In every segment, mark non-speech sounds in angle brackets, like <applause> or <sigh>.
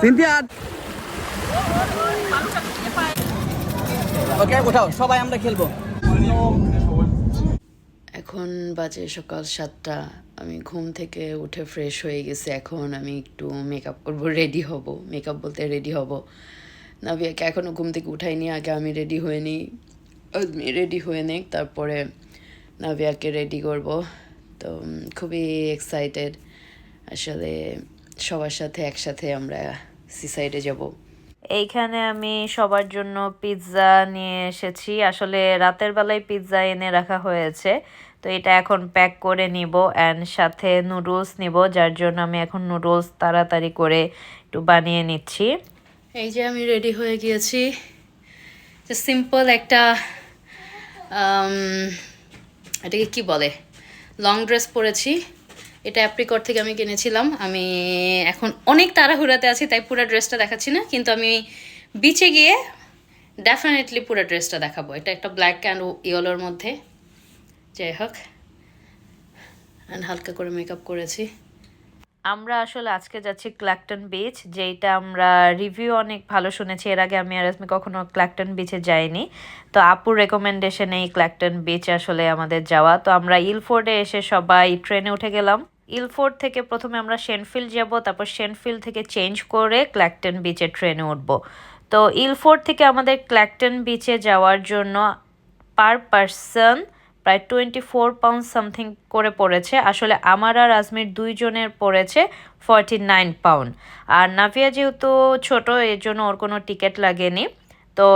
Cynthia. ওকে উঠাও সবাই আমরা খেলব। এখন বাজে সকাল সাতটা আমি ঘুম থেকে উঠে ফ্রেশ হয়ে গেছি। এখন আমি একটু মেকআপ করব রেডি হব। মেকআপ বলতে রেডি হব। নাভিয়াকে এখনও ঘুম থেকে উঠাইনি আগে আমি রেডি হয়ে নিই। আমি রেডি হয়ে নিই তারপরে নাভিয়াকে রেডি করব। তো খুবই এক্সাইটেড আসলে সবার সাথে একসাথে আমরা সিসাইডে যাব। এইখানে আমি সবার জন্য পিৎজা নিয়ে এসেছি। আসলে রাতের বেলায় পিৎজা এনে রাখা হয়েছে। তো এটা এখন প্যাক করে নিব অ্যান্ড সাথে নুডলস নিব যার জন্য আমি এখন নুডলস তাড়াতাড়ি করে একটু বানিয়ে নিচ্ছি। এই যে আমি রেডি হয়ে গিয়েছি। সিম্পল একটা এটাকে কি বলে? লং ড্রেস পরেছি। এটা অ্যাপ্রিকট থেকে আমি কিনেছিলাম। আমি এখন অনেক তাড়াহুড়াতে আছি, তাই পুরো ড্রেসটা দেখাচ্ছি না। কিন্তু আমি বিচে গিয়ে ডেফিনেটলি পুরো ড্রেসটা দেখাবো। এটা একটা ব্ল্যাক অ্যান্ড ইয়েলোর মধ্যে। যাই হোক অ্যান্ড হালকা করে মেকআপ করেছি। আমরা আসলে আজকে যাচ্ছি ক্ল্যাকটন বিচ যেটা আমরা রিভিউ অনেক ভালো শুনেছি। এর আগে আমি আর আজমি কখনো ক্ল্যাকটন বিচে যাইনি। তো আপুর রেকমেন্ডেশনে এই ক্ল্যাকটন বিচ আসলে আমাদের যাওয়া। তো আমরা ইলফোর্ডে এসে সবাই ট্রেনে উঠে গেলাম। ইলফোর্ড থেকে প্রথমে আমরা শেনফিল্ড যাব, তারপর শেনফিল্ড থেকে চেঞ্জ করে ক্ল্যাকটন বিচে ট্রেনে উঠব। তো ইলফোর্ড থেকে আমাদের ক্ল্যাকটন বিচে যাওয়ার জন্য পার পারসন প্রায় টোয়েন্টি ফোর পাউন্ড সামথিং করে পড়েছে। আসলে আমার আর আজমির দুইজনের পড়েছে ফর্টি নাইন পাউন্ড। আর নাভিয়া যেহেতু ছোট এর জন্য ওর কোনো টিকিট লাগেনি। তো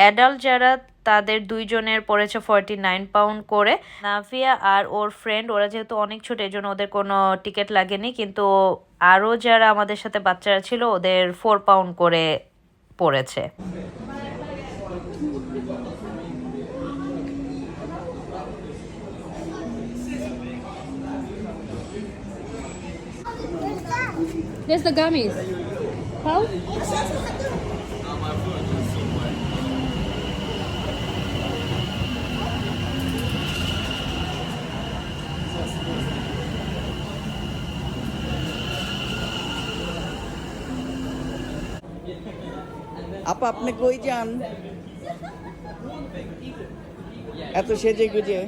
অ্যাডাল্ট যারা তাদের দুইজনের পড়েছে ফর্টি নাইন পাউন্ড করে নাভিয়া আর ওর ফ্রেন্ড ওরা যেহেতু অনেক ছোট এই জন্য ওদের কোনো টিকিট লাগেনি, কিন্তু আরও যারা আমাদের সাথে বাচ্চারা ছিল, ওদের ফোর পাউন্ড করে পড়েছে There's the gummies. How? আপা, আপনি কই যান? এত সেজে গুজে।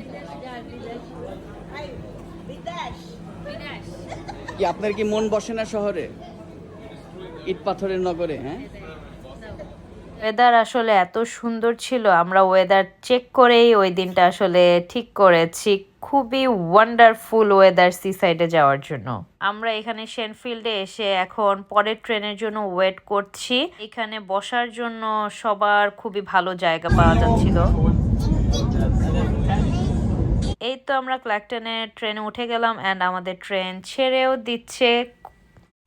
কি, আপনার কি মন বসে না শহরে? ইট পাথরের নগরে হ্যাঁ? ওয়েদার আসলে এত সুন্দর ছিল, আমরা ওয়েদার চেক করেই ওই দিনটা আসলে ঠিক করেছি। খুবই ওয়ান্ডারফুল ওয়েদার সি সাইডে যাওয়ার জন্য। আমরা এখানে শেনফিল্ডে এসে এখন পরের ট্রেনের জন্য ওয়েট করছি। এখানে বসার জন্য সবার খুবই ভালো জায়গা পাওয়া যাচ্ছিল। এই তো আমরা ক্ল্যাকটনে ট্রেনে উঠে গেলাম অ্যান্ড আমাদের ট্রেন ছেড়েও দিচ্ছে।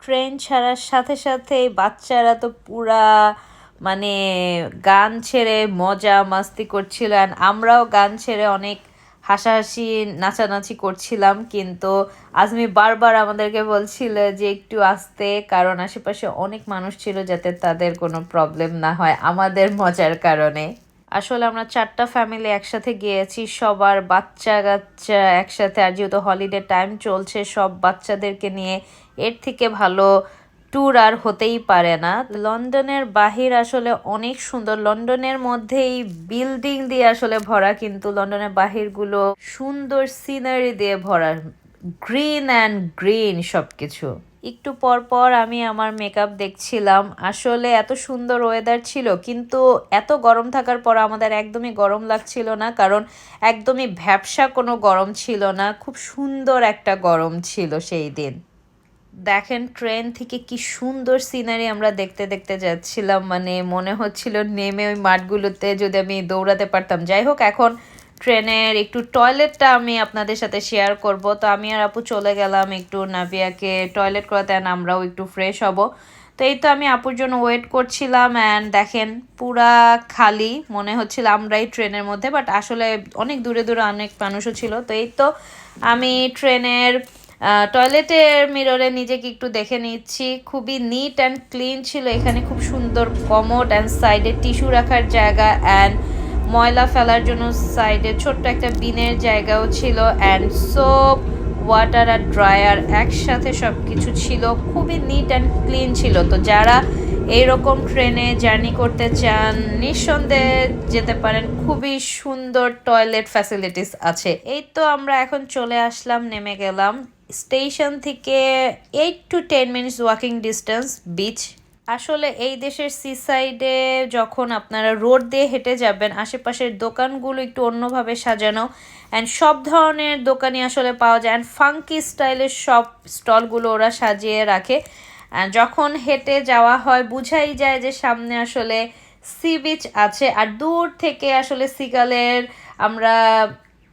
ট্রেন ছাড়ার সাথে সাথে বাচ্চারা তো পুরা মানে গান ছেড়ে মজা মাস্তি করছিল, and আমরাও গান ছেড়ে অনেক হাসাহাসি, নাচানাচি করছিলাম, কিন্তু আজমি বারবার আমাদেরকে বলছিল যে একটু আসতে, কারণ আশেপাশে অনেক মানুষ ছিল যাতে তাদের কোনো প্রবলেম না হয় আমাদের মজার কারণে। আসলে আমরা চারটা ফ্যামিলি একসাথে গিয়েছি, সবার বাচ্চা কাচ্চা একসাথে, আর যেহেতু হলিডে টাইম চলছে, সব বাচ্চাদেরকে নিয়ে এর থেকে ভালো ট্যুর আর হতেই পারে না। লন্ডনের বাহির আসলে অনেক সুন্দর। লন্ডনের মধ্যেই বিল্ডিং দিয়ে আসলে ভরা কিন্তু লন্ডনের বাহিরগুলো সুন্দর সিনারি দিয়ে ভরা। গ্রিন অ্যান্ড গ্রিন সব কিছু একটু পর পর আমি আমার মেকআপ দেখছিলাম। আসলে এত সুন্দর ওয়েদার ছিল, কিন্তু এত গরম থাকার পর আমাদের একদমই গরম লাগছিল না, কারণ একদমই ভ্যাবসা কোনো গরম ছিল না। খুব সুন্দর একটা গরম ছিল সেই দিন। দেখেন ট্রেন থেকে কি সুন্দর সিনারি আমরা দেখতে দেখতে যাচ্ছিলাম। মানে মনে হচ্ছিল নেমে ওই মাঠগুলোতে যদি আমি দৌড়াতে পারতাম। যাই হোক, এখন ট্রেনের একটু টয়লেটটা আমি আপনাদের সাথে শেয়ার করব। তো আমি আর আপু চলে গেলাম একটু নাভিয়াকে টয়লেট করাতে and আমরাও একটু ফ্রেশ হব। তো এই তো আমি আপুর জন্য ওয়েট করছিলাম অ্যান্ড দেখেন, পুরা খালি। মনে হচ্ছিল আমরাই ট্রেনের মধ্যে বাট আসলে অনেক দূরে দূরে অনেক মানুষও ছিল। তো এই তো আমি ট্রেনের টয়লেটের মিররে নিজেকে একটু দেখে নিচ্ছি। খুবই নিট অ্যান্ড ক্লিন ছিল। এখানে খুব সুন্দর কমোড অ্যান্ড সাইডে টিস্যু রাখার জায়গা অ্যান্ড ময়লা ফেলার জন্য সাইডে ছোট্ট একটা বিনের জায়গাও ছিল অ্যান্ড সোপ ওয়াটার আর ড্রায়ার একসাথে সব কিছু ছিল। খুবই নিট অ্যান্ড ক্লিন ছিল। তো যারা এইরকম ট্রেনে জার্নি করতে চান, নিঃসন্দেহে যেতে পারেন। খুবই সুন্দর টয়লেট ফ্যাসিলিটিস আছে। এই তো আমরা এখন চলে আসলাম, নেমে গেলাম। স্টেশন থেকে eight to ten minutes walking distance beach আসলে এই দেশের সি সাইডে যখন আপনারা রোড দিয়ে হেঁটে যাবেন, আশেপাশের দোকানগুলো একটু অন্যভাবে সাজানো অ্যান্ড সব ধরনের দোকানই আসলে পাওয়া যায় অ্যান্ড ফাঙ্কি স্টাইলের সব স্টলগুলো ওরা সাজিয়ে রাখে যখন হেঁটে যাওয়া হয়, বুঝাই যায় যে সামনে আসলে সি বিচ আছে আর দূর থেকে আসলে সিগালের আমরা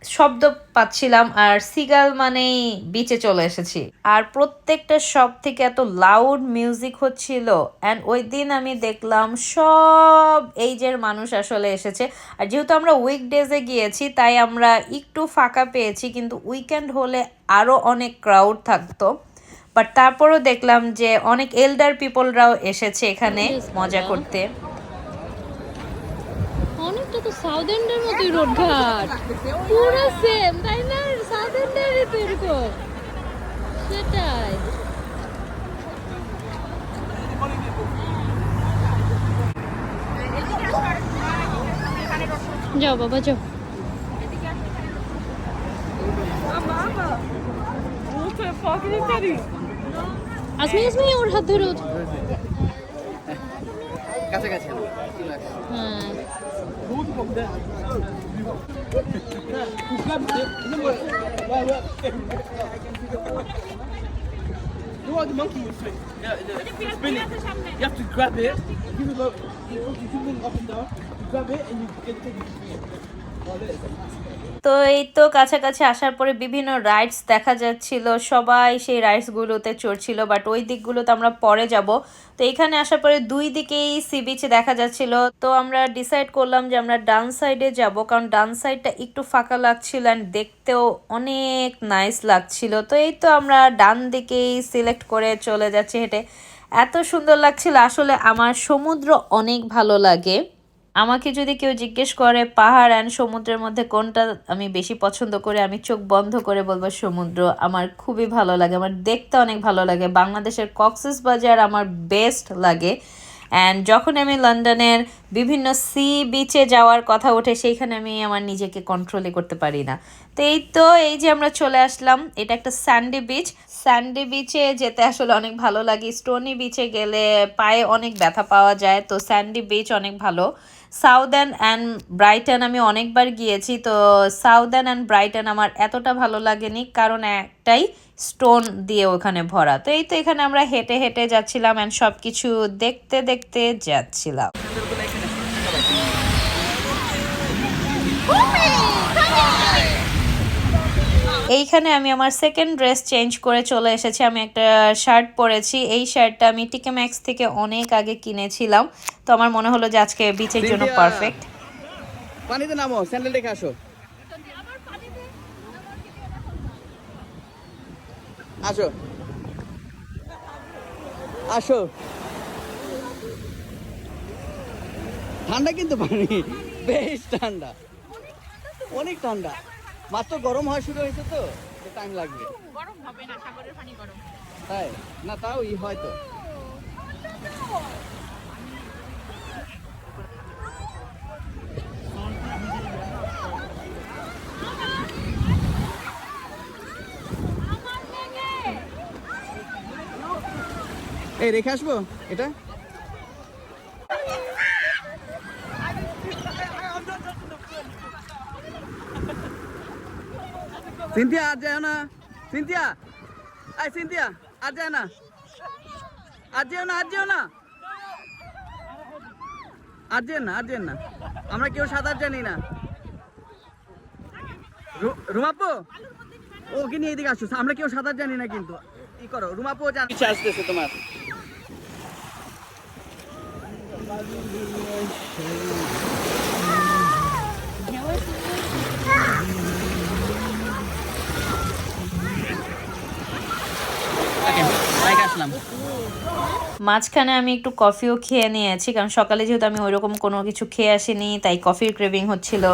শব্দ পাচ্ছিলাম আর সিগাল মানেই বিচে চলে এসেছি। আর প্রত্যেকটা সব থেকে এত লাউড মিউজিক হচ্ছিল। অ্যান্ড ওই দিন আমি দেখলাম সব এইজের মানুষ আসলে এসেছে। আর যেহেতু আমরা উইকডেজে গিয়েছি তাই আমরা একটু ফাঁকা পেয়েছি কিন্তু উইকেন্ড হলে আরও অনেক ক্রাউড থাকতো। বাট তারপরও দেখলাম যে অনেক এল্ডার পিপলরাও এসেছে এখানে মজা করতে। তো সাউথ এন্ডের মতোই রোড ঘাট। পুরো সেম তাই না? সাউথ এন্ডেরই তো এরকম। সেটাই। যাও বাবা যাও। আসমি আসমি ওর হাত ধরে। কাছাকাছি হ্যাঁ। You know the monkey is doing? Yeah, the, spin it. You have to grab it. Give it up. You your two up and down. You grab it and you get take it. তো এই তো কাছাকাছি আসার পরে বিভিন্ন rides দেখা যাচ্ছিল। সবাই সেই রাইডসগুলোতে চড়ছিল বাট ওই দিকগুলোতে আমরা পরে যাব। তো এখানে আসার পরে দুই দিকেই সি বিচ দেখা যাচ্ছিল। তো আমরা ডিসাইড করলাম যে আমরা ডান সাইডে যাব, কারণ ডান সাইডটা একটু ফাঁকা লাগছিল অ্যান্ড দেখতেও অনেক নাইস লাগছিল। তো এই তো আমরা ডান দিকেই সিলেক্ট করে চলে যাচ্ছি হেঁটে। এত সুন্দর লাগছিল, আসলে আমার সমুদ্র অনেক ভালো লাগে। আমাকে যদি কেউ জিজ্ঞেস করে, পাহাড় অ্যান্ড সমুদ্রের মধ্যে কোনটা আমি বেশি পছন্দ করি? আমি চোখ বন্ধ করে বলব সমুদ্র। আমার খুবই ভালো লাগে, আমার দেখতে অনেক ভালো লাগে। বাংলাদেশের কক্সেস বাজার আমার বেস্ট লাগে। অ্যান্ড যখন আমি লন্ডনের বিভিন্ন সি বিচে যাওয়ার কথা ওঠে, সেইখানে আমি আমার নিজেকে কন্ট্রোলই করতে পারি না। তো এই তো, এই যে আমরা চলে আসলাম, এটা একটা স্যান্ডি বিচ স্যান্ডি বিচে যেতে আসলে অনেক ভালো লাগে। স্টোনি বিচে গেলে পায়ে অনেক ব্যথা পাওয়া যায়, তো স্যান্ডি বিচ অনেক ভালো। সাউদার্ন অ্যান্ড ব্রাইটন আমি অনেকবার গিয়েছি, তো সাউদার্ন অ্যান্ড ব্রাইটন আমার এতটা ভালো লাগেনি, কারণ একটাই স্টোন দিয়ে ওখানে ভরা। তো এই তো এখানে আমরা হেঁটে হেঁটে যাচ্ছিলাম অ্যান্ড সব কিছু দেখতে দেখতে যাচ্ছিলাম। এইখানে আমি আমার সেকেন্ড ড্রেস চেঞ্জ করে চলে এসেছি। আমি একটা শার্ট পরেছি। এই শার্টটা আমি টিকে ম্যাক্স থেকে অনেক আগে কিনেছিলাম। তো আমার মনে হলো যে আজকে বিচের জন্য পারফেক্ট পানিতে নামো স্যান্ডেল রেখে আসো। আসো। আসো। ঠান্ডা কিন্তু পানি। বেশ ঠান্ডা। অনেক ঠান্ডা। মাত্র গরম হওয়া শুরু হয়েছে তো টাইম লাগবে। গরম হবে না সাগরের পানি গরম। তাই? না তাও ই হয়তো এই রেখে আসব? এটা? সিনথিয়া, আর যায় না। সিনথিয়া আই সিনথিয়া, আর যায় না। আর যেও না, আর যেও না। আর যেন না, আর যেন না। আমরা কেউ সাঁতার জানি না। রুমাপো, ওকে নিয়ে এদিকে আসো। আমরা কেউ সাঁতার জানি না কিন্তু। কি করো, রুমাপো জান আসতেছে তোমার। আসলাম মাঝখানে আমি একটু কফিও খেয়ে নিয়েছি, কারণ সকালে যেহেতু আমি ওইরকম কোনো কিছু খেয়ে আসিনি, তাই কফির ক্রেভিং হচ্ছিল।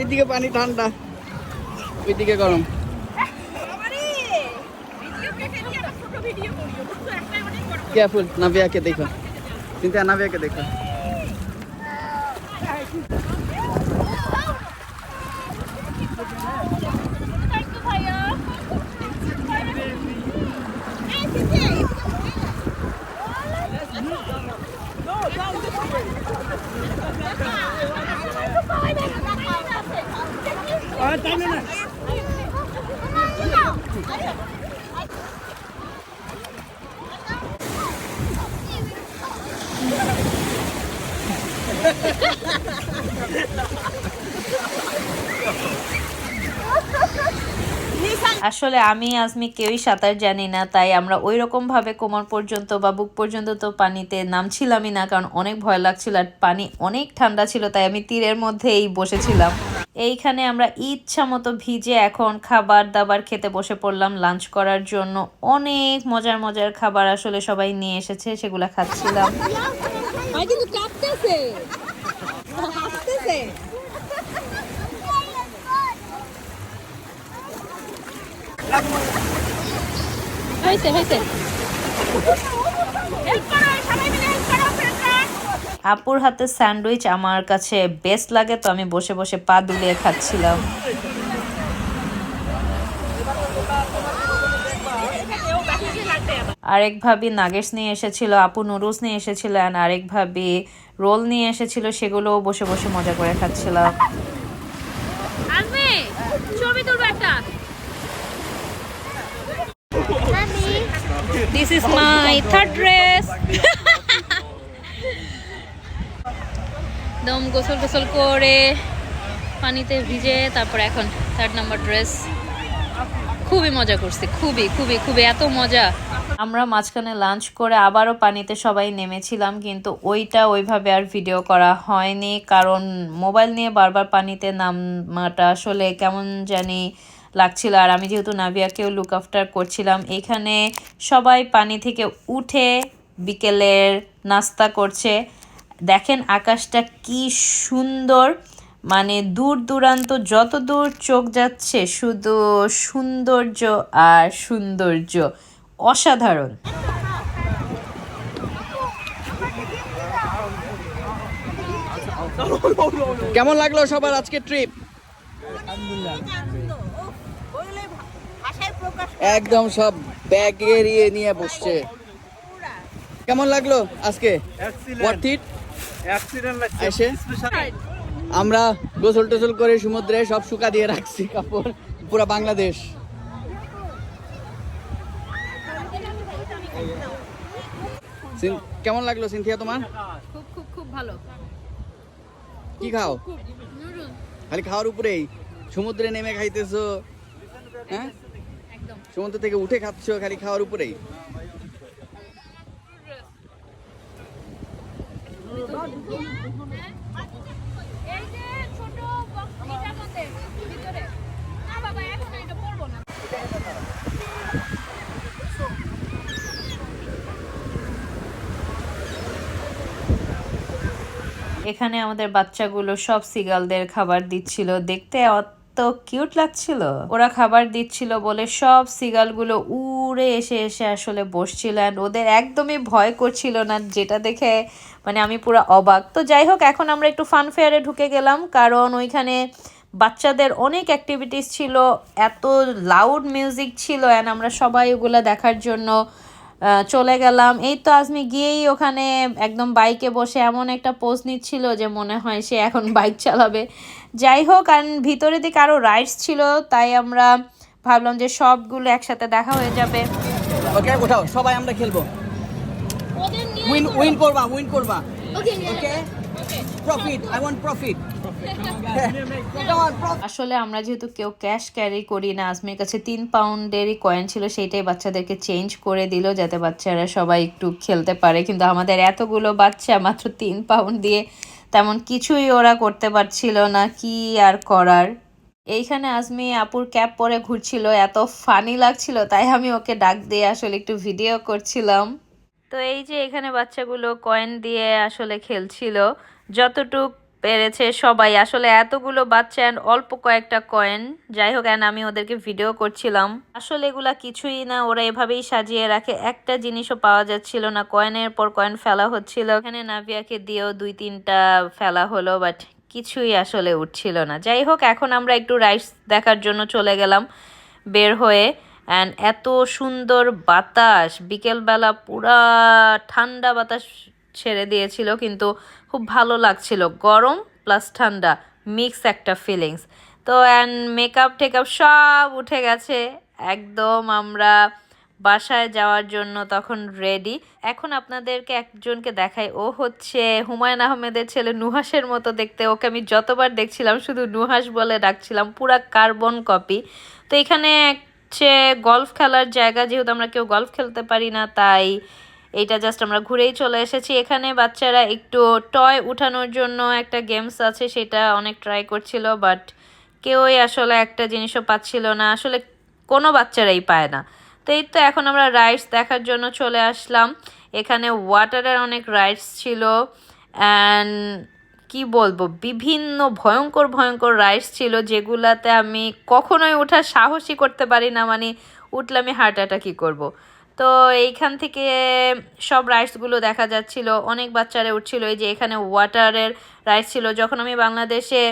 এদিকে পানি ঠান্ডা, ওইদিকে গরম। क्या फूल नव्या के देखो चिंता नव्या के देखो Ah, tá, né? Não, não, não. আসলে আমি, আজমি কেউই সাঁতার জানি না, তাই আমরা ওই রকম ভাবে কোমর পর্যন্ত বা বুক পর্যন্ত তো পানিতে নামছিলামই না, কারণ অনেক ভয় লাগছিল আর পানি অনেক ঠান্ডা ছিল, তাই আমি তীরের মধ্যেই বসেছিলাম। এইখানে আমরা ইচ্ছা মতো ভিজে এখন খাবার দাবার খেতে বসে পড়লাম, লাঞ্চ করার জন্য অনেক মজার মজার খাবার আসলে সবাই নিয়ে এসেছে, সেগুলো খাচ্ছিলাম। হাসতেছে হয়েছে আপুর হাতে স্যান্ডউইচ আমার কাছে বেস্ট লাগে, তো আমি বসে বসে পা দুলিয়ে খাচ্ছিলাম। আরেক ভাবি নাগেশ নিয়ে এসেছিল, আপু নুডলস নিয়ে এসেছিল আর আরেক ভাবি রোল নিয়ে এসেছিল সেগুলোও বসে বসে মজা করে খাচ্ছিলাম। This is my third dress দম গোসল গোসল করে পানিতে ভিজে তারপর এখন থার্ড নাম্বার ড্রেস খুবই মজা করছি খুবই খুবই খুবই এত মজা। আমরা মাঝখানে লাঞ্চ করে আবারও পানিতে সবাই নেমেছিলাম, কিন্তু ওইটা ওইভাবে আর ভিডিও করা হয়নি। কারণ মোবাইল নিয়ে বারবার পানিতে নামাটা আসলে কেমন জানি লাগছিল। আর আমি যেহেতু নাভিয়াকেও লুক আফটার করছিলাম, এখানে সবাই পানি থেকে উঠে বিকেলের নাস্তা করছে। দেখেন আকাশটা কি সুন্দর মানে দূর দূরান্ত যত দূর চোখ যাচ্ছে, শুধু সৌন্দর্য আর সৌন্দর্য। অসাধারণ। কেমন লাগল সবার আজকে ট্রিপ একদম সব ব্যাগ এরিয়ে নিয়ে বসছে। কেমন লাগল আজকে? এসে আমরা গোসল টোসল করে সমুদ্রে সব শুকা দিয়ে রাখছি কাপড়। পুরো বাংলাদেশ। কেমন লাগল সিনথিয়া তোমার? খুব খুব খুব ভালো। কি খাও? খালি খাওয়ার উপরেই? সমুদ্রে নেমে খাইতেছো? হ্যাঁ? একদম। সমুদ্র থেকে উঠে খাচ্ছো খালি খাওয়ার উপরেই এই যে ছোট বক্স এটার মধ্যে ভিতরে না বাবা এখন এটা পড়ব না এখানে আমাদের বাচ্চাগুলো সব সিগালদের খাবার দিচ্ছিল। দেখতে অত কিউট লাগছিল। ওরা খাবার দিচ্ছিল বলে সব সিগালগুলো উড়ে এসে এসে আসলে বসছিল and ওদের একদমই ভয় করছিল না যেটা দেখে মানে আমি পুরো অবাক। তো যাই হোক, এখন আমরা একটু ফান ফেয়ারে ঢুকে গেলাম কারণ ওইখানে বাচ্চাদের অনেক অ্যাক্টিভিটিস ছিল, এত লাউড মিউজিক ছিল অ্যান্ড আমরা সবাই ওগুলো দেখার জন্য চলে গেলাম। এই তো আজমি গিয়েই ওখানে একদম বাইকে বসে এমন একটা পোজ নিচ্ছিল যে মনে হয় সে এখন বাইক চালাবে। যাই হোক আর ভিতরে দিকে আরও রাইডস ছিল তাই আমরা ভাবলাম যে সবগুলো একসাথে দেখা হয়ে যাবে। ওকে উঠাও সবাই আমরা খেলব। উইন উইন করবা উইন করবা। Okay okay profit I want profit আসলে আমরা যেহেতু কেউ ক্যাশ ক্যারি করি না, আজমির কাছে তিন পাউন্ডেরই কয়েন ছিল, সেইটাই বাচ্চাদেরকে চেঞ্জ করে দিল যাতে বাচ্চারা সবাই একটু খেলতে পারে। কিন্তু আমাদের এতগুলো বাচ্চা মাত্র তিন পাউন্ড দিয়ে তেমন কিছুই ওরা করতে পারছিল না, কি আর করার? এইখানে আজমি আপুর ক্যাপ পরে ঘুরছিল, এত ফানি লাগছিল, তাই আমি ওকে ডাক দিয়ে আসলে একটু ভিডিও করছিলাম। তো এই যে এখানে বাচ্চাগুলো কয়েন দিয়ে আসলে খেলছিল, যতটুক পেরেছে সবাই। আসলে এতগুলো বাচ্চা অ্যান্ড অল্প কয়েকটা কয়েন যাই হোক অ্যান্ড আমি ওদেরকে ভিডিও করছিলাম। আসলে এগুলা কিছুই না, ওরা এভাবেই সাজিয়ে রাখে। একটা জিনিসও পাওয়া যাচ্ছিল না। কয়েনের পর কয়েন ফেলা হচ্ছিল। এখানে নাভিয়াকে দিয়েও দুই তিনটা ফেলা হলো বাট কিছুই আসলে উঠছিল না। যাই হোক, এখন আমরা একটু রাইস দেখার জন্য চলে গেলাম বের হয়ে। অ্যান্ড এত সুন্দর বাতাস। বিকেলবেলা পুরা ঠান্ডা বাতাস ছেড়ে দিয়েছিল, কিন্তু খুব ভালো লাগছিল। গরম প্লাস ঠান্ডা মিক্স একটা ফিলিংস তো অ্যান্ড মেকআপ টেকআপ সব উঠে গেছে। একদম আমরা বাসায় যাওয়ার জন্য তখন রেডি এখন আপনাদেরকে একজনকে দেখাই। ও হচ্ছে হুমায়ুন আহমেদের ছেলে নুহাসের মতো দেখতে। ওকে আমি যতবার দেখছিলাম, শুধু নুহাস বলে ডাকছিলাম। পুরা কার্বন কপি তো এখানে হচ্ছে গলফ খেলার জায়গা, যেহেতু আমরা কেউ গলফ খেলতে পারি না, তাই এইটা জাস্ট আমরা ঘুরেই চলে এসেছি। এখানে বাচ্চারা একটু টয় উঠানোর জন্য একটা গেমস আছে, সেটা অনেক ট্রাই করছিল বাট কেউই আসলে একটা জিনিসও পাচ্ছিল না। আসলে কোনো বাচ্চারাই পায় না। তো এই তো এখন আমরা রাইডস দেখার জন্য চলে আসলাম। এখানে ওয়াটারের অনেক রাইডস ছিল। অ্যান্ড কি বলব, বিভিন্ন ভয়ঙ্কর ভয়ঙ্কর রাইডস ছিল, যেগুলাতে আমি কখনোই ওঠার সাহসই করতে পারি না। মানে উঠলে আমি হার্ট অ্যাটাকই করব। তো এইখান থেকে সব রাইডসগুলো দেখা যাচ্ছিল। অনেক বাচ্চারা উঠছিল। এই যে এখানে ওয়াটারের রাইডস ছিল। যখন আমি বাংলাদেশে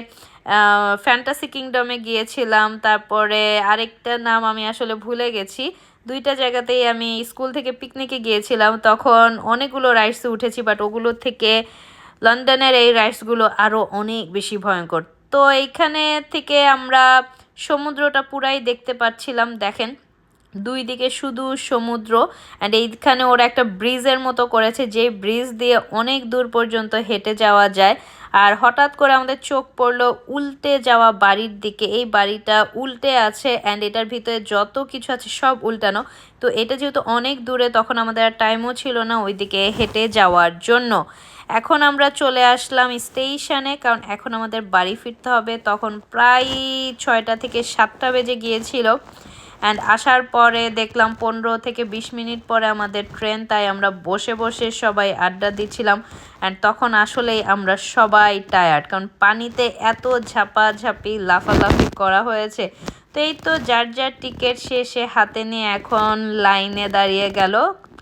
ফ্যান্টাসি কিংডমে গিয়েছিলাম, তারপরে আরেকটা নাম আমি আসলে ভুলে গেছি। দুইটা জায়গাতেই আমি স্কুল থেকে পিকনিকে গিয়েছিলাম। তখন অনেকগুলো রাইডসে উঠেছি বাট ওগুলোর থেকে লন্ডনের এই রাইডসগুলো আরও অনেক বেশি ভয়ঙ্কর। তো এইখানে থেকে আমরা সমুদ্রটা পুরাই দেখতে পাচ্ছিলাম। দেখেন দুই দিকে শুধু সমুদ্র অ্যান্ড এইখানে ওরা একটা ব্রিজের মতো করেছে, যে ব্রিজ দিয়ে অনেক দূর পর্যন্ত হেঁটে যাওয়া যায়। আর হঠাৎ করে আমাদের চোখ পড়ল উল্টে যাওয়া বাড়ির দিকে। এই বাড়িটা উল্টে আছে অ্যান্ড এটার ভিতরে যত কিছু আছে সব উল্টানো। তো এটা যেহেতু অনেক দূরে, তখন আমাদের আর টাইমও ছিল না ওইদিকে হেঁটে যাওয়ার জন্য। এখন আমরা চলে আসলাম স্টেশনে কারণ এখন আমাদের বাড়ি ফিরতে হবে। তখন প্রায় ছয়টা থেকে সাতটা বেজে গিয়েছিল। অ্যান্ড আসার পরে দেখলাম পনেরো থেকে বিশ মিনিট পরে আমাদের ট্রেন, তাই আমরা বসে বসে সবাই আড্ডা দিচ্ছিলাম অ্যান্ড তখন আসলেই আমরা সবাই টায়ার্ড কারণ পানিতে এত ঝাপাঝাপি, লাফালাফি করা হয়েছে তো এই তো যার যার টিকিট শেষে হাতে নিয়ে এখন লাইনে দাঁড়িয়ে গেল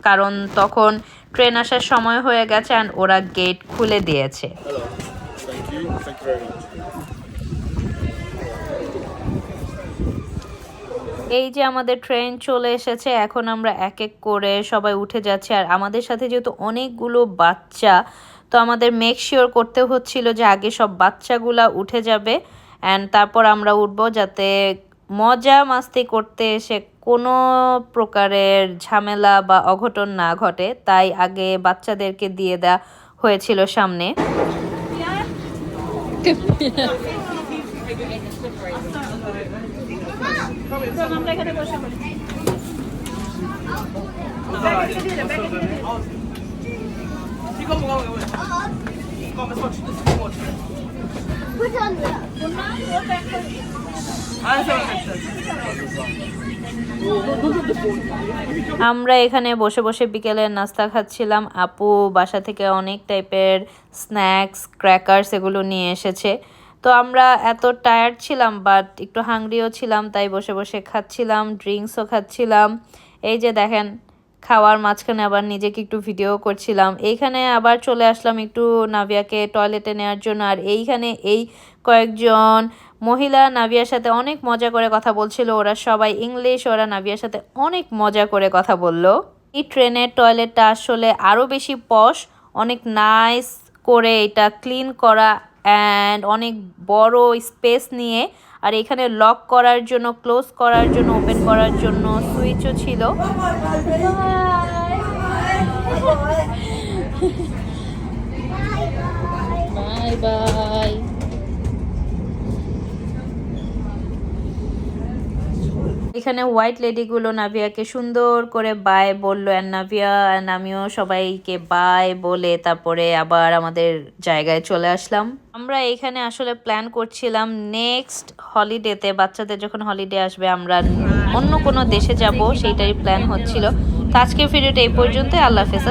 কারণ তখন ট্রেন আসার সময় হয়ে গেছে অ্যান্ড ওরা গেট খুলে দিয়েছে Thank you. Thank you very much. এই যে আমাদের ট্রেন চলে এসেছে, এখন আমরা এক এক করে সবাই উঠে যাচ্ছি। আর আমাদের সাথে যেহেতু অনেকগুলো বাচ্চা, তো আমাদের মেক শিওর করতে হচ্ছিল যে আগে সব বাচ্চাগুলা উঠে যাবে অ্যান্ড তারপর আমরা উঠবো যাতে মজা মাস্তি করতে এসে কোনো প্রকারের ঝামেলা বা অঘটন না ঘটে। তাই আগে বাচ্চাদেরকে দিয়ে দেওয়া হয়েছিল সামনে। <laughs> আমরা এখানে বসে বসে বিকেলে নাস্তা খাচ্ছিলাম। আপু বাসা থেকে অনেক টাইপের স্ন্যাক্স ক্র্যাকার্স এগুলো নিয়ে এসেছে। তো আমরা এত টায়ার্ড ছিলাম বাট একটু হাংরিও ছিলাম, তাই বসে বসে খাচ্ছিলাম ড্রিঙ্কসও খাচ্ছিলাম। এই যে দেখেন, খাওয়ার মাঝখানে আবার নিজেকে একটু ভিডিও করছিলাম। এইখানে আবার চলে আসলাম একটু নাভিয়াকে টয়লেটে নেওয়ার জন্য। আর এইখানে এই কয়েকজন মহিলা নাভিয়ার সাথে অনেক মজা করে কথা বলছিল। ওরা সবাই ইংলিশ ওরা নাভিয়ার সাথে অনেক মজা করে কথা বলল। এই ট্রেনের টয়লেটটা আসলে আরও বেশি পশ অনেক নাইস করে এটা ক্লিন করা অ্যান্ড অনেক বড় স্পেস নিয়ে আর এখানে লক করার জন্য ক্লোজ করার জন্য ওপেন করার জন্য সুইচও ছিল। বাই বাই এখানে হোয়াইট লেডিগুলো নাভিয়াকে সুন্দর করে বাই বলল। অ্যান্ড নাভিয়া অ্যান্ড আমিও সবাইকে বাই বলে তারপরে আবার আমাদের জায়গায় চলে আসলাম। আমরা এখানে আসলে প্ল্যান করছিলাম নেক্সট হলিডেতে বাচ্চাদের যখন হলিডে আসবে, আমরা অন্য কোনো দেশে যাব সেইটাই প্ল্যান হচ্ছিল। তো আজকের ভিডিওটা এই পর্যন্ত আল্লাহ হাফেজ।